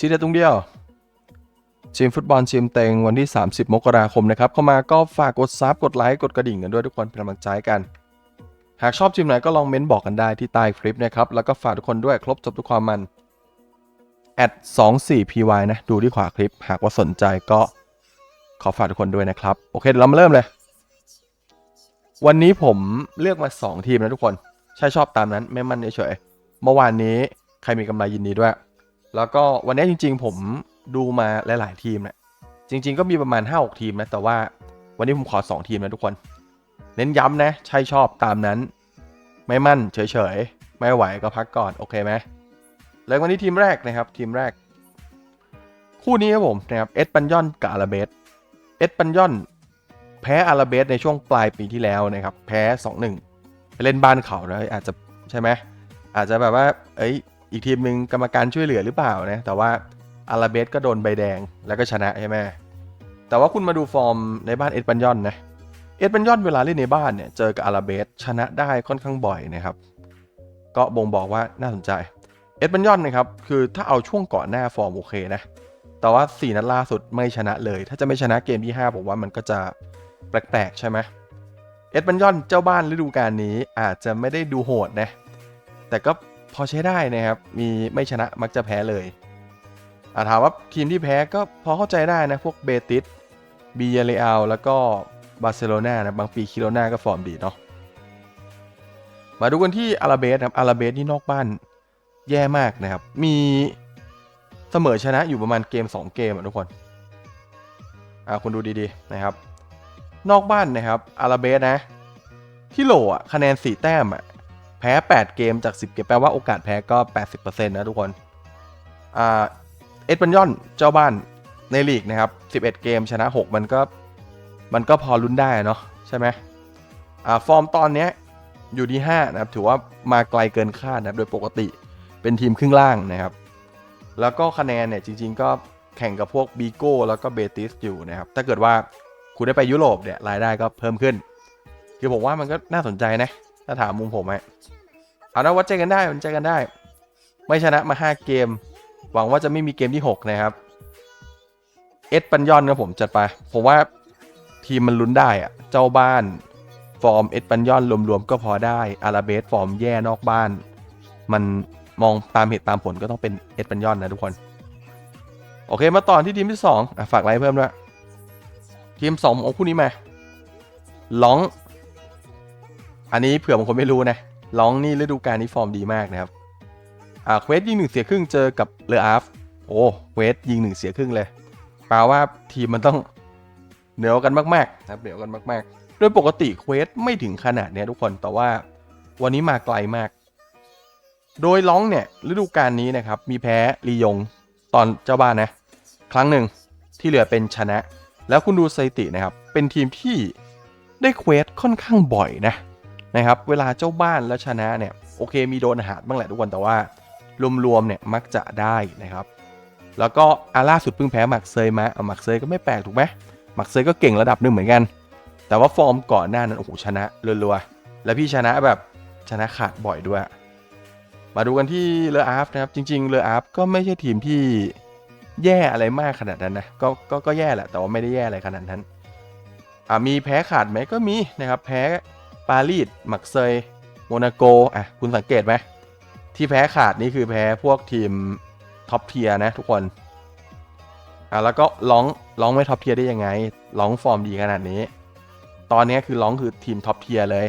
ชี้เด็ดตรงเดียวทีมฟุตบอลทีมเต็งวันที่ 30 มกราคมนะครับเข้ามาก็ฝากกดซับกดไลค์กดกระดิ่งกันด้วยทุกคนเป็นกำลังใจกัน หากชอบทีมไหนก็ลองเม้นบอกกันได้ที่ใต้คลิปนะครับ แล้วก็ฝากทุกคนด้วยครบจบทุกความมัน at 24 py นะ ดูที่ขวาคลิป หากว่าสนใจก็ขอฝากทุกคนด้วยนะครับ โอเคเดี๋ยวเรามาเริ่มเลย วันนี้ผมเลือกมา 2 ทีมนะทุกคน ใช่ชอบตามนั้น ไม่มั่นเฉยเมื่อวานนี้ใครมีกำไรยินดีด้วย แล้วก็วันนี้จริง ๆ ผมดูมาหลาย ๆ ทีมนะจริง ๆ ก็มีประมาณ 5-6 ทีมนะ แต่ว่าวันนี้ผมขอ 2 ทีมนะทุกคน เน้นย้ำนะ ใช่ชอบตามนั้น ไม่มั่นเฉย ๆ ไม่ไหวก็พักก่อน โอเคไหมแล้ววันนี้ทีมแรกนะครับ ทีมแรก คู่นี้ครับผมนะครับเอสปันยอนกับอาราเบสเอสปันยอนแพ้อาราเบสในช่วงปลายปีที่แล้วนะครับ แพ้ 2-1ไปเล่นบ้านเขาแล้วอาจจะใช่ไหมอาจจะแบบว่า เอ้ย อีกทีมหนึ่งกรรมการช่วยเหลือหรือเปล่านะ แต่ว่าอาราเบสก็โดนใบแดงแล้วก็ชนะใช่ไหมแต่ว่าคุณมาดูฟอร์มในบ้านเอสปันยอนนะ เอสปันยอนเวลาเล่นในบ้านเนี่ยเจอกับอาราเบสชนะได้ค่อนข้างบ่อยนะครับ ก็บ่งบอกว่าน่าสนใจ เอสปันยอนนะครับคือถ้าเอาช่วงก่อนหน้าฟอร์มโอเคนะ แต่ว่า 4 นัดล่าสุดไม่ชนะเลย ถ้าจะไม่ชนะเกมที่ 5 ผมว่ามันก็จะแปลกๆใช่ไหมเอ็ดบันยอนเจ้าบ้านฤดูกาลนี้อาจจะไม่ได้ดูโหดนะ แต่ก็ พอใช้ได้นะครับ มีไม่ชนะมักจะแพ้เลยอาถามว่าทีมที่แพ้ก็พอเข้าใจได้นะ พวกเบติสบีเยเรอัลแล้วก็บาร์เซโลนานะบางปีคิโรนาก็ฟอร์มดีเนาะมาดูกันที่อาราเบสครับอาราเบสนี่นอกบ้านแย่มากนะครับ มีเสมอชนะอยู่ประมาณเกม 2 เกมอะทุกคนอ่าคุณดูดีๆนะครับ นอกบ้านนะครับอาราเบสนะ ที่โหลอะคะแนน 4 แต้มอะ แพ้ 8 เกมจาก 10 เกม แปลว่าโอกาสแพ้ก็ 80%นะทุกคนอ่าเอ็ดบันยอนเจ้าบ้านในลีกนะครับ 11 เกมชนะ 6 มันก็มันก็พอลุ้นได้เนาะใช่ไหมอ่าฟอร์มตอนเนี้ยอยู่ที่ 5 นะครับ ถือว่ามาไกลเกินคาดนะครับ โดยปกติเป็นทีมครึ่งล่างนะครับ แล้วก็คะแนนเนี่ยจริง ๆ ก็แข่งกับพวกบีโก้แล้วก็เบติสอยู่นะครับ ถ้าเกิดว่าคุณได้ไปยุโรปเนี่ยรายได้ก็เพิ่มขึ้น คือผมว่ามันก็น่าสนใจนะ ถ้าถามมุมผมอะเอานะวัดใจกันได้วัดใจกันได้ ไม่ชนะมา 5 เกม หวังว่าจะไม่มีเกมที่ 6 นะครับ เอสปันยอนนะผมจัดไปผมว่าทีมมันลุ้นได้อะเจ้าบ้านฟอร์มเอสปันยอนรวมๆก็พอได้อาราเบสฟอร์มแย่นอกบ้าน มันมองตามเหตุตามผลก็ต้องเป็นเอสปันยอนนะทุกคน โอเคมาต่อที่ทีมที่2อะฝากไลค์เพิ่มด้วยทีม2ของคู่นี้มาล้อง อันนี้เผื่อบางคนไม่รู้นะล้องนี่ฤดูกาลนี้ฟอร์มดีมากนะครับ อ่าเควสยิงหนึ่งเสียครึ่งเจอกับเลออาฟโอ้เควสยิงหนึ่งเสียครึ่งเลยแปลว่าทีมมันต้องเหนือกันมากๆนะครับเหนือกันมากๆ โดยปกติเควสไม่ถึงขนาดเนี้ยทุกคนแต่ว่าวันนี้มาไกลมาก โดยล้องเนี่ยฤดูกาลนี้นะครับมีแพ้ลียงตอนเจ้าบ้านนะ ครั้งหนึ่งที่เหลือเป็นชนะ แล้วคุณดูสถิตินะครับ เป็นทีมที่ได้เควสค่อนข้างบ่อยนะ นะครับ เวลาเจ้าบ้านแล้วชนะเนี่ยโอเคมีโดนหารบ้างแหละทุกคนแต่ว่ารวมๆเนี่ยมักจะได้นะครับ แล้วก็อาล่าสุดเพิ่งแพ้หมักเซยมาเอาหมักเซยก็ไม่แปลกถูกไหมหมักเซยก็เก่งระดับหนึ่งเหมือนกัน แต่ว่าฟอร์มก่อนหน้านั้นโอ้โหชนะรัวๆแล้วพี่ชนะแบบชนะขาดบ่อยด้วย มาดูกันที่เลออาฟนะครับจริงๆเลออาฟก็ไม่ใช่ทีมที่แย่อะไรมากขนาดนั้นนะก็ก็ก็แย่แหละแต่ว่าไม่ได้แย่อะไรขนาดนั้นอ่ามีแพ้ขาดไหมก็มีนะครับแพ้ ปารีสมักเซยโมนาโกอะคุณสังเกตไหมที่แพ้ขาดนี่คือแพ้พวกทีมท็อปเทียนะทุกคนอะแล้วก็ร้องร้องไม่ท็อปเทียได้ยังไงร้องฟอร์มดีขนาดนี้ ตอนนี้คือร้องคือทีมท็อปเทียเลย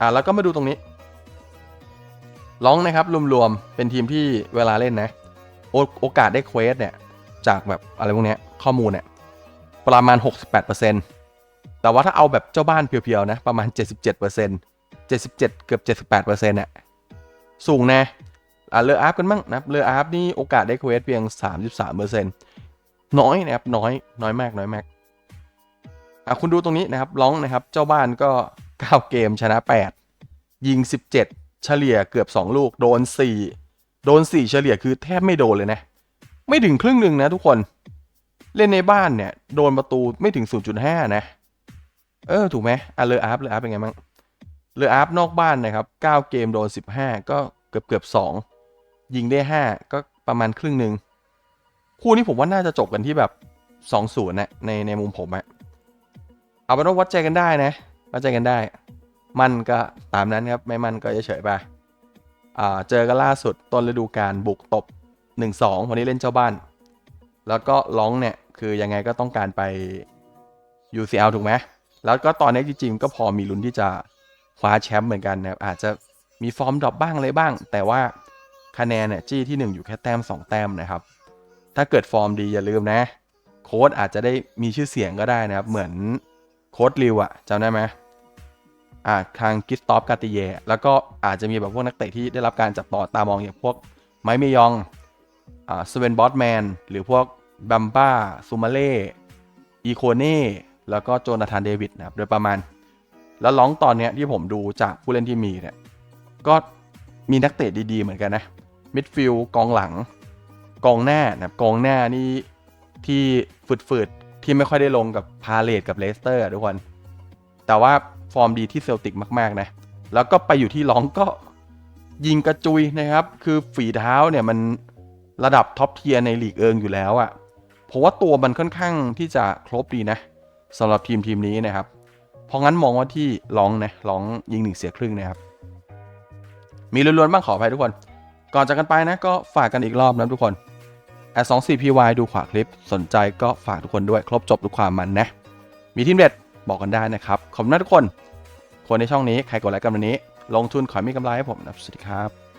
อะแล้วก็มาดูตรงนี้ร้องนะครับรวมๆเป็นทีมที่เวลาเล่นนะ โอโอกาสได้เควสเนี่ยจากแบบอะไรพวกเนี้ยข้อมูลเนี่ยประมาณ 68% แต่ว่าถ้าเอาแบบเจ้าบ้านเพียวๆนะประมาณ 77% 77 เกือบ 78%เนี่ยสูงนะอะเลออาร์ฟกันบ้างนะเลออาร์ฟนี่โอกาสได้เควสเพียง 33%น้อยนะครับน้อยน้อยมากน้อยมากอะคุณดูตรงนี้นะครับร้องนะครับเจ้าบ้านก็ 9 เกมชนะ 8 ยิง 17 เฉลี่ยเกือบ 2 ลูกโดน 4 โดน 4 เฉลี่ยคือแทบไม่โดนเลยนะ ไม่ถึงครึ่งหนึ่งนะทุกคน เล่นในบ้านเนี่ย โดนประตูไม่ถึง 0.5 นะ เออ ถูกไหมอะเลออาร์ฟเลออาร์ฟเป็นไงบ้างเลออาร์ฟนอกบ้านนะครับ 9 เกมโดน 15 ก็เกือบเกือบ2ยิงได้ 5 ก็ประมาณครึ่งหนึ่งคู่นี้ผมว่าน่าจะจบกันที่แบบ2อศูนย์นะในในมุมผมอะเอาเป็นว่าวัดใจกันได้นะ วัดใจกันได้ มันก็ตามนั้นครับไม่มันก็เฉยๆไปอ่าเจอกันล่าสุดต้นฤดูกาลบุกตบ 1-2 วันนี้เล่นเจ้าบ้าน แล้วก็ร้องเนี่ยคือยังไงก็ต้องการไป UCL ถูกไหม แล้วก็ตอนนี้จริงๆก็พอมีลุ้นที่จะคว้าแชมป์เหมือนกันนะครับอาจจะมีฟอร์มดรอปบ้างอะไรบ้าง แต่ว่าคะแนนเนี่ยจี้ที่ 1 อยู่แค่แต้ม 2 แต้มนะครับ ถ้าเกิดฟอร์มดีอย่าลืมนะ โค้ดอาจจะได้มีชื่อเสียงก็ได้นะครับ เหมือนโค้ดริวอะจำได้ไหมอ่าทางกิสตอฟกาติเย แล้วก็อาจจะมีแบบพวกนักเตะที่ได้รับการจับต่อตามองอย่างพวกไมเมยองอ่าสเวนบอสแมนหรือพวกบัมบ้าซูมาเล่อีโคเน่ แล้วก็โจนาธานเดวิดนะครับโดยประมาณ แล้วร้องตอนนี้ที่ผมดูจากผู้เล่นที่มีเนี่ยก็มีนักเตะดีๆเหมือนกันนะมิดฟิลกองหลัง กองหน้านะกองหน้านี่ที่ฝืดๆ ที่ไม่ค่อยได้ลงกับพาเลตกับเลสเตอร์ทุกคน แต่ว่าฟอร์มดีที่เซลติกมากๆนะ แล้วก็ไปอยู่ที่ร้องก็ยิงกระจุยนะครับ คือฝีเท้าเนี่ยมันระดับท็อปเทียร์ในลีกเอิงอยู่แล้วอะ่ะเพราะว่าตัวมันค่อนข้างที่จะครบดีนะ สำหรับทีมทีมนี้นะครับ เพราะงั้นมองว่าที่ร้องนะร้องยิงหนึ่งเสียครึ่งนะครับ มีล้วนๆบ้างขออภัยทุกคน ก่อนจากกันไปนะก็ฝากกันอีกรอบนะทุกคนแอดสองสี่พีวดูขวาคลิป สนใจก็ฝากทุกคนด้วย ครบจบทุกความมันนะ มีทีมเด็ดบอกกันได้นะครับ ขอบคุณนะทุกคน คนในช่องนี้ใครกดไลค์กันวันนี้ ลงทุนขอมีกำไรให้ผมนะสวัสดีครับ